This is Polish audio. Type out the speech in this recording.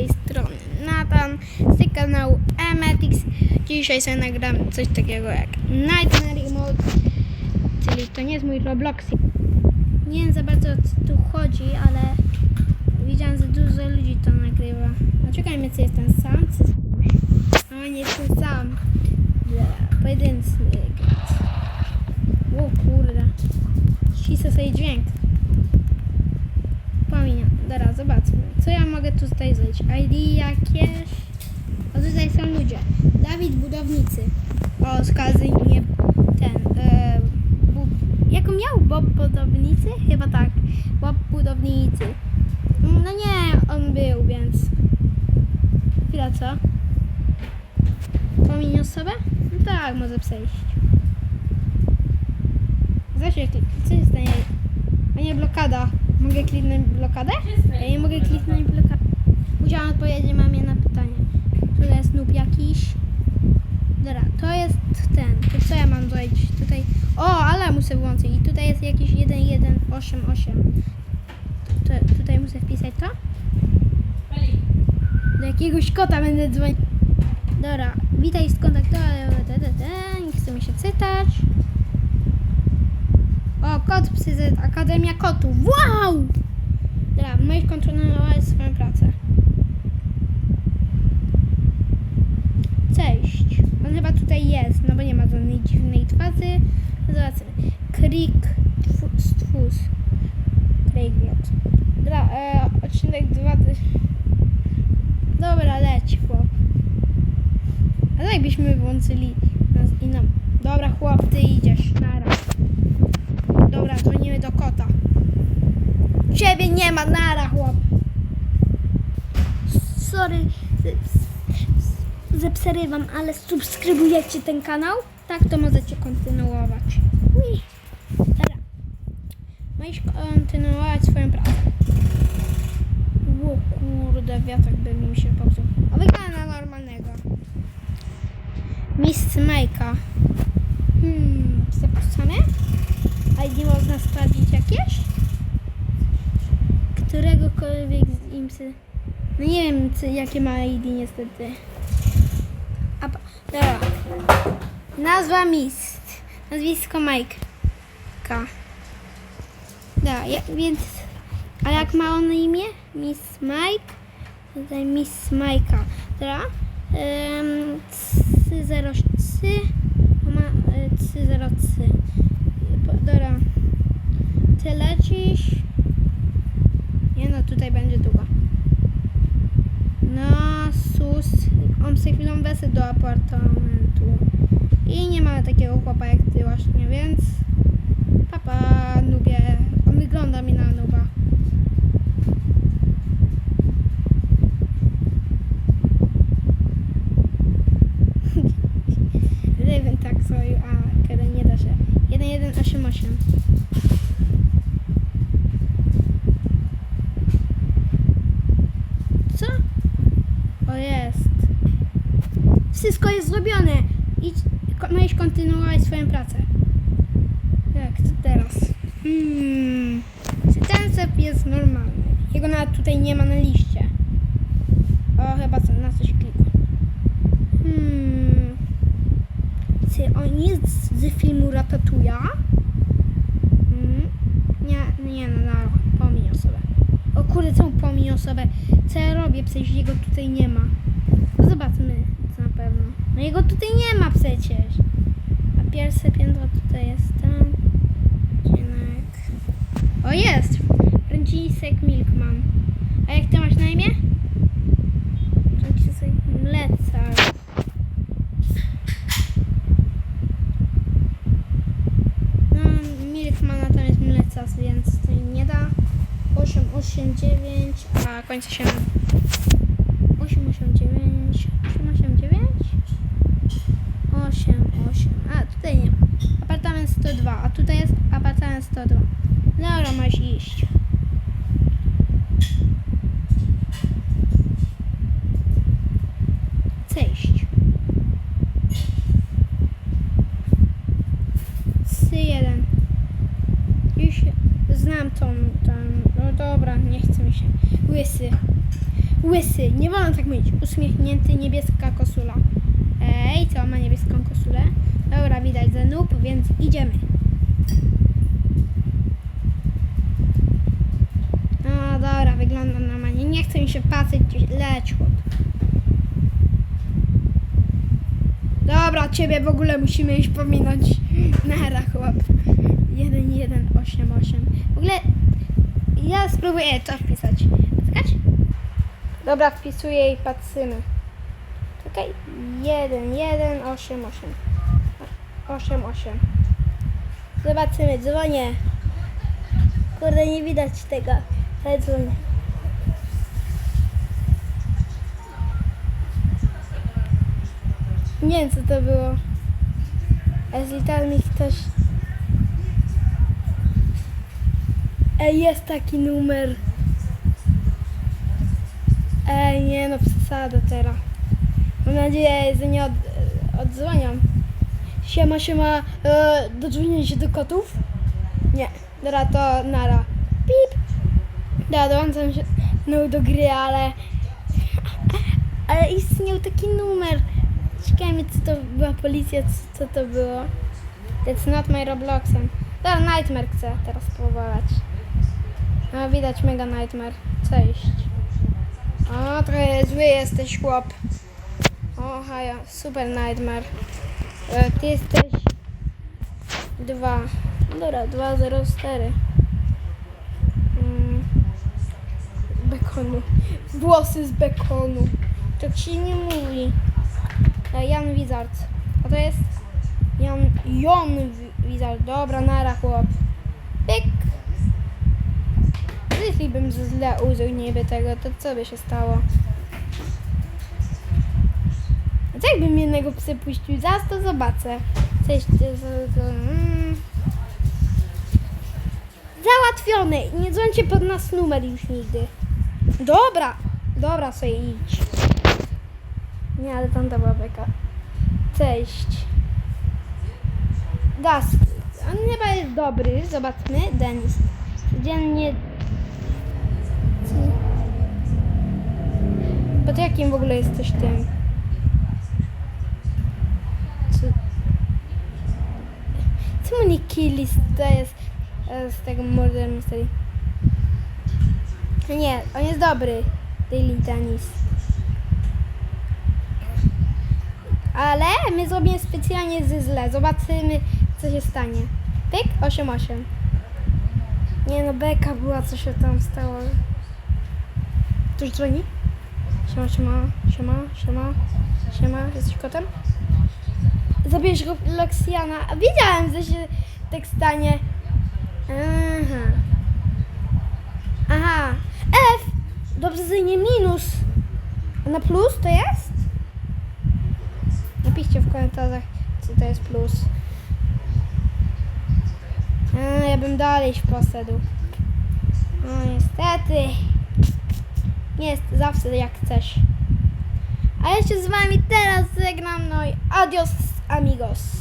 tej strony Nathan z kanału Emetix. Dzisiaj sobie nagram coś takiego jak Nightmare Mode, czyli to nie jest mój Roblox. Nie wiem za bardzo o co tu chodzi, ale widziałam, że dużo ludzi to nagrywa. No czekajmy, czy jestem sam, czy... No nie jestem sam. Dla pojedyncy grać. O kurde. Ściszę sobie dźwięk. Pominam. Dobra, zobaczmy. Co ja mogę tu tutaj zrobić? ID jakieś? O, tutaj są ludzie. Dawid Budownicy. O, skazy nie... Ten... E, bu, jaką miał? Bob Budownicy? Chyba tak. Bob Budownicy. No nie, on był, więc... Chwila, co? Pomiń osobę? No tak, może przejść. Zasiek, co się stanie? A nie blokada. Mogę kliknąć blokadę? Ja nie mogę kliknąć blokadę. Musiałam odpowiedzieć mamie na pytanie. Tu jest noob jakiś. Dobra, to jest ten. To co ja mam zrobić? Tutaj. O, ale muszę włączyć. I tutaj jest jakiś 1188. To, tutaj muszę wpisać to? Do jakiegoś kota będę dzwonić. Dobra, witaj ale nie chce mi się cytać. O, kot psy Akademia Kotów. Wow! Dobra, możesz kontynuować swoją pracę. On chyba tutaj jest, no bo nie ma żadnej dziwnej twarzy. Zobaczymy. Krik stwórz. Kraiglot. Dobra, e, odcinek 2. Dobra, leć chłop. A tak byśmy włączyli nas i nam. Dobra, chłop, ty idziesz. Nara. Dobra, dzwonimy do kota. Ciebie nie ma, nara, chłop. Sorry, że przerywam, ale subskrybujecie ten kanał? Tak, to możecie kontynuować. Ui. Możesz kontynuować swoją pracę. O kurde, wiatrak by mi się popsuł. A wygląda na normalnego. Miss Majka. Hmm, zapisane? ID można sprawdzić jakieś? Któregokolwiek z imsy. No nie wiem, czy, jakie ma ID niestety. Dobra. Nazwa Mist. Nazwisko Majka. Da, ja, więc... A jak ma on imię? Miss Mike. Tutaj Miss Majka. Dobra. Um, 303. On ma y, 303. Po- Dobra. Ty lecisz. Nie no, tutaj będzie długo. No, sus. On przed chwilą wesel do apartamentu. I nie ma takiego chłopa jak ty właśnie, więc... Papa, nubie. On wygląda mi na nuba. Raven tak zrobił, a kiedy nie da się. 1188. Co? O jest. Wszystko jest zrobione. Idź, możesz kontynuować swoją pracę. Jak to teraz? Hmm. Czy ten cep jest normalny? Jego nawet tutaj nie ma na liście. O, chyba co- na coś klikam. Hmm. Czy on jest z filmu Ratatouille? Hmm. Nie, nie, no, no, pomiń osobę. O kurde, co pomiń osobę? Co ja robię? Przecież jego tutaj nie ma. No Zobaczmy, co na pewno. No jego tutaj nie ma przecież. A pierwsze piętro tutaj jest tam. Odcinek. O jest! Franciszek Milkman. A jak ty masz na imię? Franciszek Mlecar. No, Milkmana tam jest Mlecas, więc to nie da. 889, a kończy się 889, 889, 88, a tutaj nie ma. Apartament 102, a tutaj jest apartament 102. Dobra, masz iść. Cześć. 3-1. Już znam tą, tą, no dobra, nie chce mi się. Łysy. Łysy, nie wolno tak mówić. Uśmiechnięty, niebieska koszula. Ej, co, ma niebieską koszulę? Dobra, widać za noob, więc idziemy. No dobra, wygląda normalnie. Nie chce mi się patrzeć, leć chłop. Dobra, ciebie w ogóle musimy już pominąć. Nara chłop. 1188. W ogóle ja spróbuję to wpisać. Czekać? Dobra, wpisuję i patrzymy. Czekaj. 1188. 88. Zobaczymy, dzwonię. Kurde, nie widać tego. Ale dzwonię. Nie wiem, co to było. Jeśli tam mi ktoś... Ej, jest taki numer. Ej, nie no, przesada teraz. Mam nadzieję, że nie od, odzwonią. Siema, siema, e, dodzwonię się do kotów? Nie, dobra, to nara. Pip. Dobra, dołączam się no, do gry, ale... Ale istniał taki numer. Mnie, co to była policja, co, co to było. That's not my Robloxem. Dobra, Nightmare chcę teraz spróbować. No, widać mega Nightmare. Cześć. O, trochę zły jesteś, chłop. O, haja, super Nightmare. E, Ty jesteś... Dwa. Dobra, 204. Mm. Bekonu. Włosy z bekonu. Tak się nie mówi. E, Jan Wizard. A to jest Jan, Jon Wi- Wizard. Dobra, nara chłop. Pyk. Jeśli bym źle użył niby tego, to co by się stało? Co jakbym jednego psy puścił? Zaraz to zobaczę. To- mm. Załatwiony. Nie dzwońcie pod nas numer już nigdy. Dobra. Dobra, sobie idź. Nie, ale tam to była beka. Cześć. Gaz. On chyba jest dobry. Zobaczmy. Denis. Dziennie... Pod jakim w ogóle jesteś tym? Czemu nie Killis to jest e, z tego Murder Mystery? Nie, on jest dobry. Daily Denis. Ale my zrobimy specjalnie ze. Zobaczymy, co się stanie. Pyk, 8-8. Nie no, beka była, co się tam stało. Ktoś dzwoni? Siema, siema, siema, siema, siema, jesteś kotem? Zabierz go Loxiana. A Wiedziałem, że się tak stanie. Aha. Aha. F! Dobrze, że nie minus. A na plus to jest? Napiszcie w komentarzach, co to jest plus. A, ja bym dalej poszedł. No niestety. Nie jest zawsze jak chcesz. A ja się z wami teraz żegnam, no i adios amigos.